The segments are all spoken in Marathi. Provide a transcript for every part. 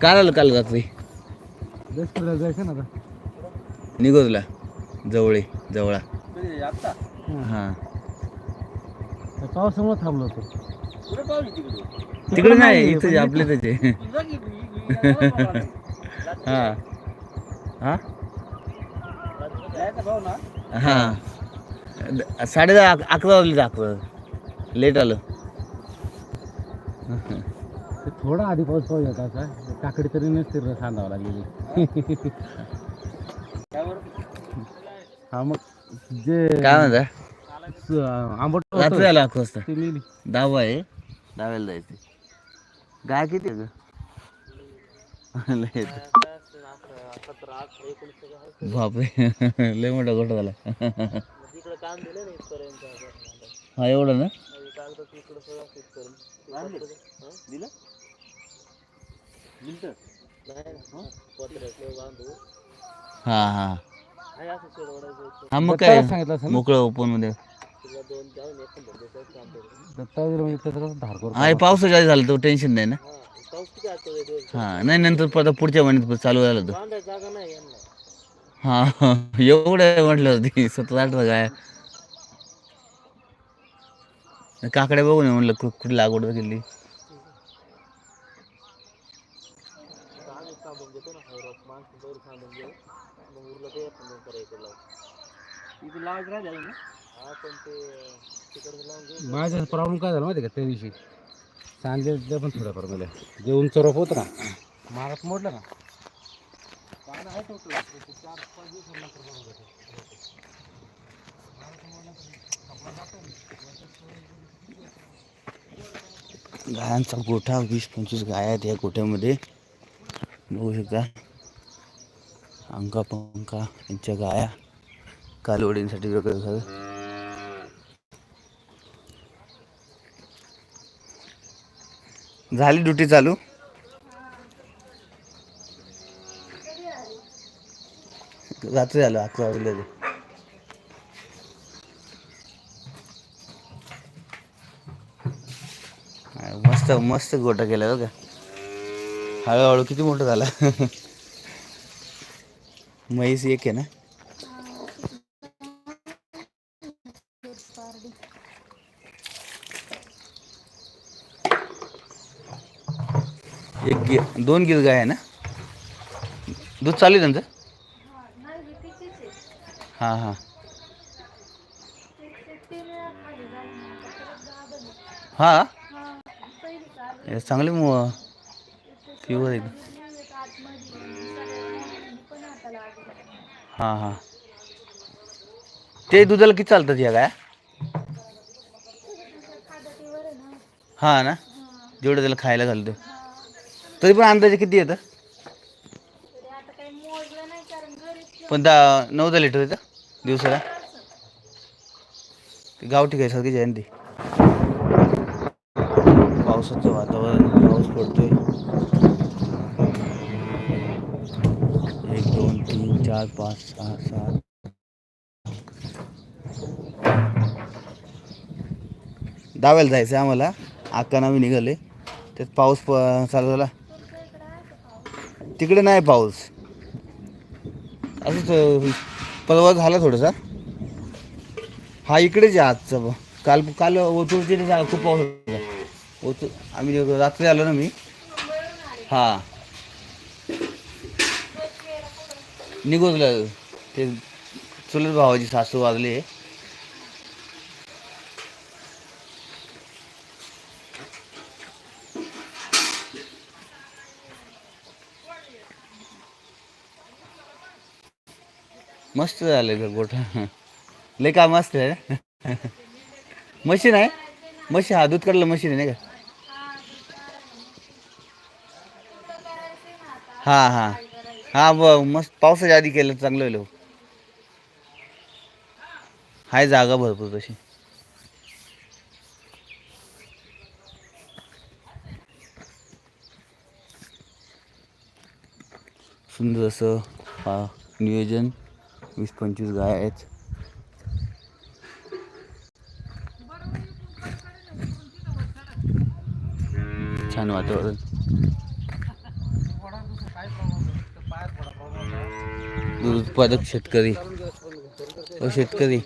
काय आलं काल रात्री. जायचं ना आता. निघोजला जवळे जवळा. आता हां पावसामुळे थांबलो होतो. तिकडे नाही इथे आपले त्याचे. हां. हां? हां. साडे दहा अक- अकरा वाजले अकरा लेट आलं. ते थोडा आधी पाऊस पाहिजे होता असा. काकडी तरी नसते सांधावं लागलेली. हा मग जे काय म्हणता? आंबट रात्री आलं अकरा वाजता. दहावा आहे. दहाव्याला जायचं गाय किती ग. बापरे. लय मोठा गोठा झाला. हा एवढं ना? हा हा? हा? मग काय? सांगितलं? मोकळं ओपनमध्ये. म्हणजे त्याचं कसं धारकोर हा हे पावसाच्या आधी झालं तो टेन्शन नाही ना? हा नाही नंतर परत पुढच्या महिन्यात चालू झालं तो हा हा. एवढं आहे म्हटलं होती सतरा अठरा काय काकड्या बघून कु- कुठे लागवड केली. माझ्या प्रॉब्लेम काय झाला माहिती का? त्या दिवशी सांगेल पण थोडाफार मला. जे उंच रोप होतं ना मारात मोडलं ना. गायांचा गोठा वीस पंचवीस गाय आहेत या गोठ्यामध्ये. बघू शकता. अंका पंका यांच्या गाया. कालवडींसाठी वगैरे झाली ड्युटी चालू? रात्री आलो अकरा वाजले मस्त मस्त गोटा केला बघा. हळूहळू किती मोठं झाला? म्हैस एक आहे ना एक गे दोन गीत गाय आहे ना? दूध चालू आहे त्यांचं? हां हां. हां? चांगले मग प्युअर आहे हां हां. ते दुधाला किती चालतात या गाया? हां ना? जेवढं त्याला खायला घालतो. तरी पण अंदाजे किती येतं? पण दहा नऊ दहा लिटर येतं दिवसाला? ते गावठी काय सारखी जयंती. पावसाचं वातावरण पाऊस पडतोय. एक दोन तीन चार पाच सहा सात. दाव्याला जायचं आहे आम्हाला. अक्का नावी निघाले. त्यात पाऊस प चालू झाला. तिकडे नाही पाऊस. असंच परवा झाला थोडासा. हा इकडेच आहे आजचा ब- काल काल ओतूरची खूप पाऊस होता. ओतूर आम्ही रात्री आलो ना मी. हां. निघून ते चुलत भावाची सासू वाजली. मस्त झालं का गोठा. लय काम मस्त आहे मशीन आहे? मशीन हा दूध काढलं मशीन आहे नाही का? हां हां. हां ब मस्त पावसाच्या आधी केलं चांगलं होईल हो. हाय आहे जागा भरपूर तशी. सुंदर असं नियोजन. वीस पंचवीस गाय आहेत. छान वातावरण. दूध उत्पादक शेतकरी. ओ शेतकरी.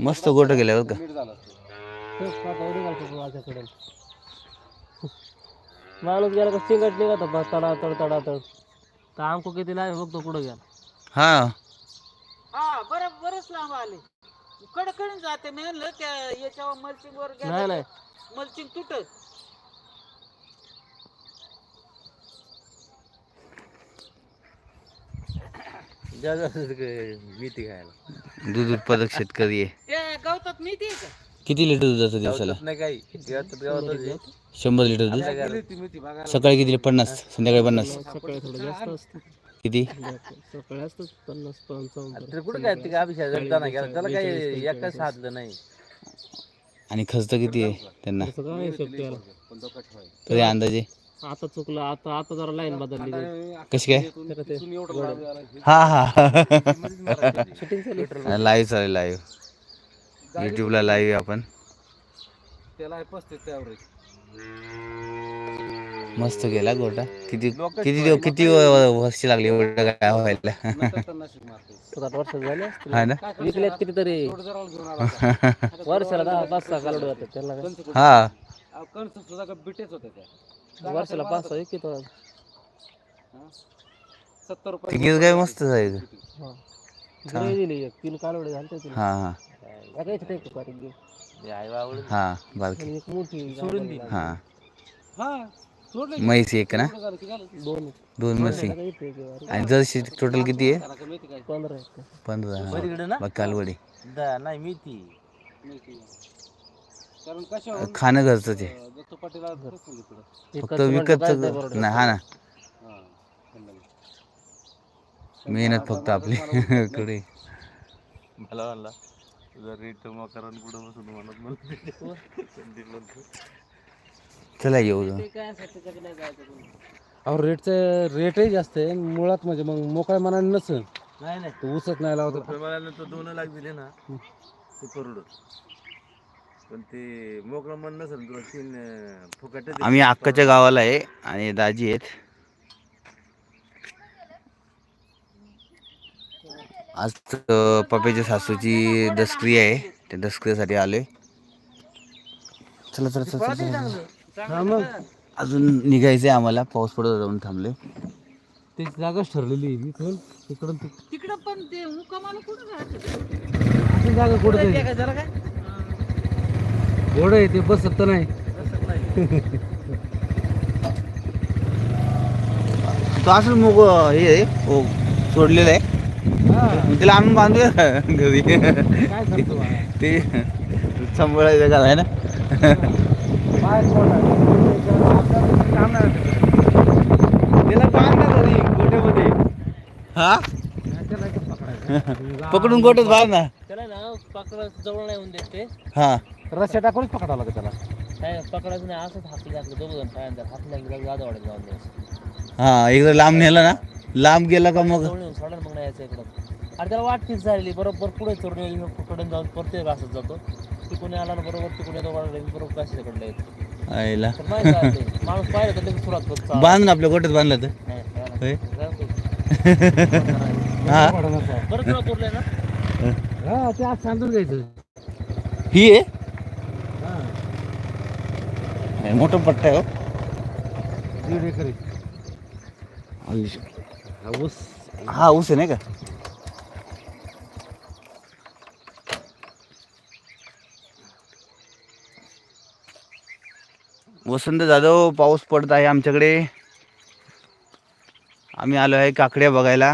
मस्त गोट गेल्या का. माणूस गेला का चिंगट निघत तडा तड तडा तड तर आमको किती नाही बघतो पुढे गेला? हा. हा बरं बरंच लांब आले. कडकडून जाते मी म्हणलं त्या याच्यावर मल्चिंग वर नाही नाही. मल्चिंग तुटत. मेथी खायला. दूध उत्पादक शेतकरी आहे. त्या गवतात मी ते का? किती लिटर दुधाचं दिवसाला? नाही काही. गावातच. शंभर लिटर दूध. सकाळी किती पन्नास. संध्याकाळी पन्नास. सकाळी थोडं जास्त असतं. किती? सकाळी असतं पन्नास पंचावन्न तर कुठं काय ते काय अभिषेक जगता नाही गेला? त्याला काही एकच साधलं नाही. आणि खर्च किती आहे त्यांना? तसं काय नाही शक्य याला. तरी अंदाजे? आता चुकलं आता आता जरा लाईन बदलली कशी काय? त्याला ते. हा हा. शूटिंग चालू लाईव्ह चालेल लाईव्ह युट्यूबला लाईव्ह आपण. त्याला पस्तीस ॲव्हरेज मस्त गेला गोटा. किती किती दिव- किती व- वर्ष लागली एवढं काय व्हायला? वर्ष झाले असतील. हा ना? विकल्यात कितीतरी. वर्षाला दहा पाच सहा कालवड जातात त्याला. काय. हा. अहो, कणसं सुद्धा का बिटेच होते त्या. वर्षाला पाच सहा विकत हा? सत्तर रुपये तिकीट काय मस्त जाईल घरी दिली एक. तीन कालवडे झाले तिला. हा. हा घेऊ. हा एक हा हा म्हैस ना? दोन दोन. म्हशी. आणि जर्सी टोटल किती आहे? पंधरा ते. हा. कालवडी. खाणं घेतलं? एक फक्त काय नाही हा ना. हा. मेहनत फक्त आपली. कडे मला म्हणला तुझा रेट बसून म्हणत म्हणत. चला येऊ जाऊ. ते काय असं त्याच्याकडे नाही जायचं कोणी. अहो रेटचं रेटही जास्त आहे. आणि मुळात म्हणजे मग मोकळ्या मनाने नसेल. नाही नाही. तर उसच नाही लावत. तर दोन लाख दिले ना ते परवडत. पण ते मोकळं मन नसेल तुला तीन अं, फुकट दे. आम्ही अक्काच्या गावाला आहे आणि दाजी आहेत. आज पप्याच्या सासूची दसक्रिया आहे. त्या दसक्रियासाठी आलोय चला चला चला चला, चला. हा मग. अजून निघायचंय आम्हाला. पाऊस पडत म्हणून थांबले ती जागाच ठरलेली आहे इथून इकडून ती तिकडं पण ते मुकामाला कुठं जागा कुठं घोडं आहे ते बसत नाही. तो असं मग हे आहे, ओ, सोडलेलं आहे. हा, त्याला आणून बांधूया घरी? काय करतो बा? ते सांभाळायचं का आहे ना? पाय सोडा. आपल्याला काम नाही वाटत. त्याला बांध ना घरी गोट्यामध्ये. हा? त्याला इथं पकडायचं. पकडून गोट्यात बांध ना. त्याला ना पकडा जवळ नाही होऊन देत ते. हा. रस्त्या टाकूनच पकडावं लागतं त्याला. काय पकडायचं नाही असंच हाती टाकलं दोघं जण पायांवर हात लागलं जादा वाढत जाऊन द्यायचं हा एकदा लांब नेला ना. लांब गेला का मग? जवळ येऊन सोडा मग नाही यायचं इकडं. अरे त्याला वाटतीच झालेली बरोबर पुढे चोरून येईल पकडून जाऊन प्रत्येक असत जातो. तिकडून आला ना बरोबर तिकडून येतो वाढला की बरोबर कशाकडलं येतो आईला. तर ते. माणूस पाहिलं तर लगेच सुरुवात करतो. बांध ना आपल्या गोट्यात बांधला तर. नाही, नाही, होय? नाही. हा? पकडायचं. बरं तुला पुरलंय ना? हा ते आज सांगून घ्यायचं. ही आहे? हा. नाही, मोठं पट्टा आहे हो. दीड एकर आहे. आयुष. हा ऊस. हा ऊस आहे नाही का? वसंत जाधव पाऊस पडत आहे आमच्याकडे. आम्ही आलो आहे काकड्या बघायला.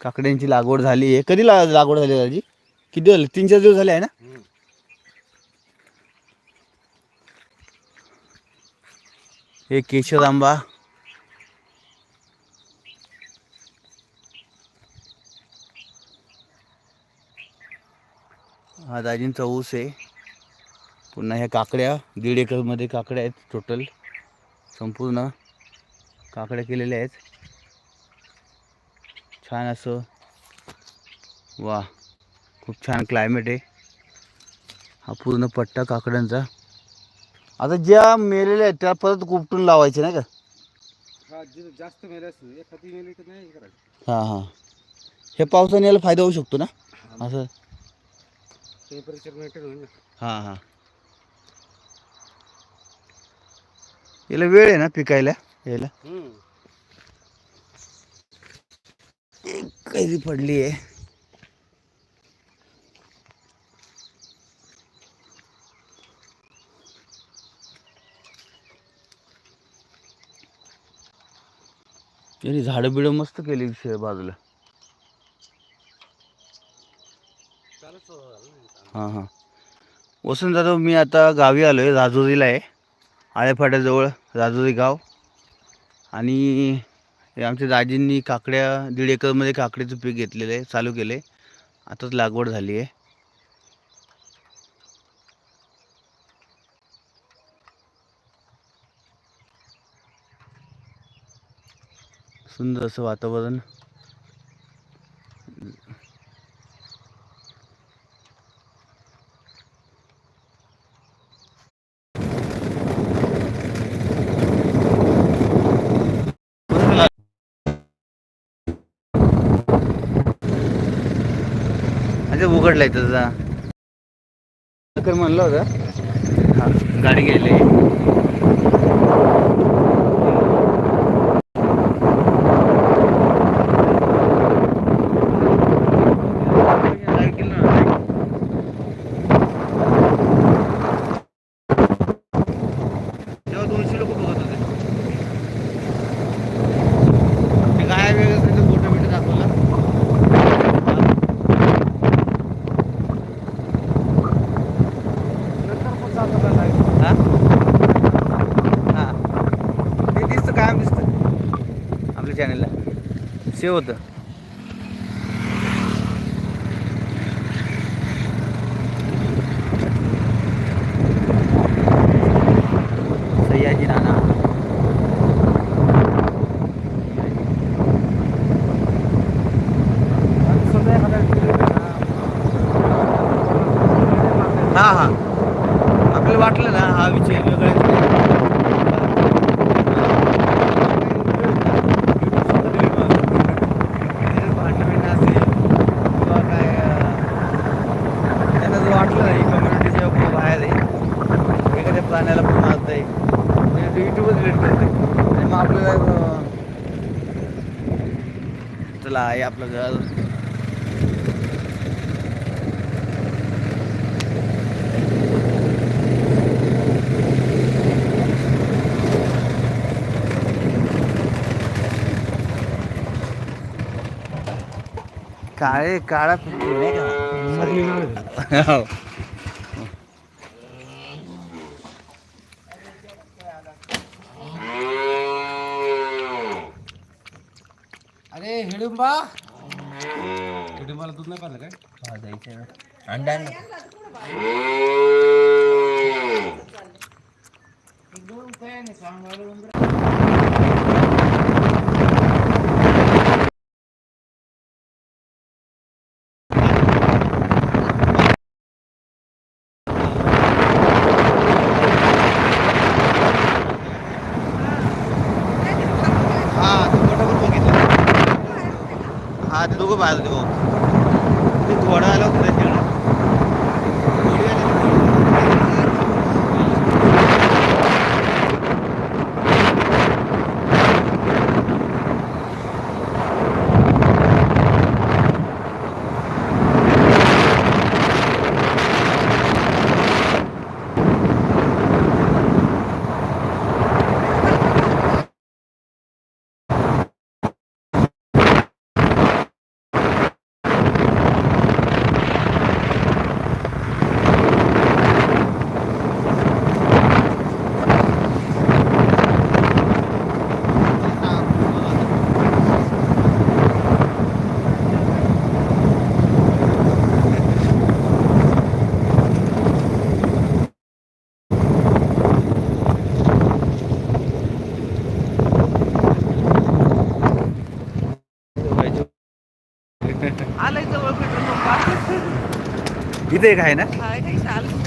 काकड्यांची लागवड झाली आहे. कधी ला लागवड झाली आहे दाजी किती झाली झाले? तीन चार दिवस झाले आहे ना? हे केशर आंबा हा दाजींचा ऊस आहे. पुन्हा ह्या काकड्या दीड एकरमध्ये काकड्या आहेत टोटल संपूर्ण काकड्या केलेल्या आहेत. छान असं. वा खूप छान क्लायमेट आहे. हा पूर्ण पट्टा काकड्यांचा. आता ज्या मेलेल्या आहेत त्या परत उपटून लावायचे नाही का? जास्त मेले हां हां हे. पावसाने याला फायदा होऊ शकतो ना? असं टेम्परेचर मेंटेन होईल हां हां. याला वेळ आहे ना पिकायला? यायला कैरी पडली आहे. त्यांनी झाडं बिडं मस्त केली बाजूला. हां हां. वसंत जाधव मी आता गावी आलो आहे राजुरीला आहे. आळेफाट्याजवळ राजुरी गाव. आणि आमच्या दाजींनी काकड्या दीड एकरमध्ये काकडीचं पीक घेतलेलं आहे चालू केलं आहे आताच लागवड झाली आहे. सुंदर असं वातावरण. अच्छा उघडलाय त्याचा. म्हणलं होतं. हा गाडी गेली तेव्हा दोनशे लोक बघत होते ते काय वेगळं त्यांचं फोटो बिटो दाखवला हा? हा. ते दिसतं कायम दिसतं आपल्या चॅनलला सेव होतं सयाजी नाना हा हा आपल्याला वाटलं ना हा विषय वेगळा आहे. त्याच्यात भांडणं बिंडणं असतील किंवा काय अं, त्यांना जर वाटलं नाही कम्युनिटीच्या खूप बाहेर आहे एखाद्या प्राण्याला पण मारत आहे ते युट्यूबच रेट करते आणि मग आपल्याला अं, चला आहे आपलं घर. काळे काळा नाही का? हिडुंबा हिडुंबाला दूध नाही पाहिलं काय? अंडा हा ते मोठं पण बघितलं हा ते दोघं बाहेर होते भाऊ ते घोडा आलंय जवळ पेट्रोल पंप. इथे एक आहे ना? हाय काही आलं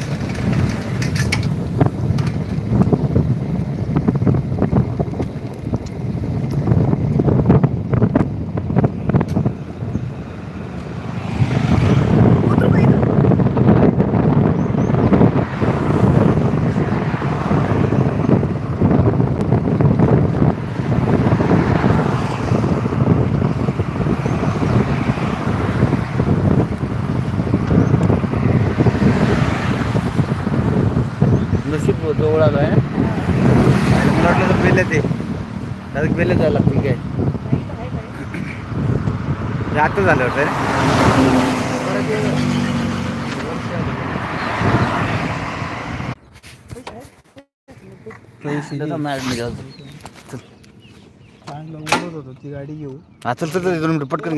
नशीब जवळ आलो आहे मला वाटलं तर बेले ते डायरेक्ट बेले जायला लागतील काय? आता झालं वाटतं रे. होतो ती गाडी घेऊ. हा चल चल चल, दोन मिनिटं पटकन घे.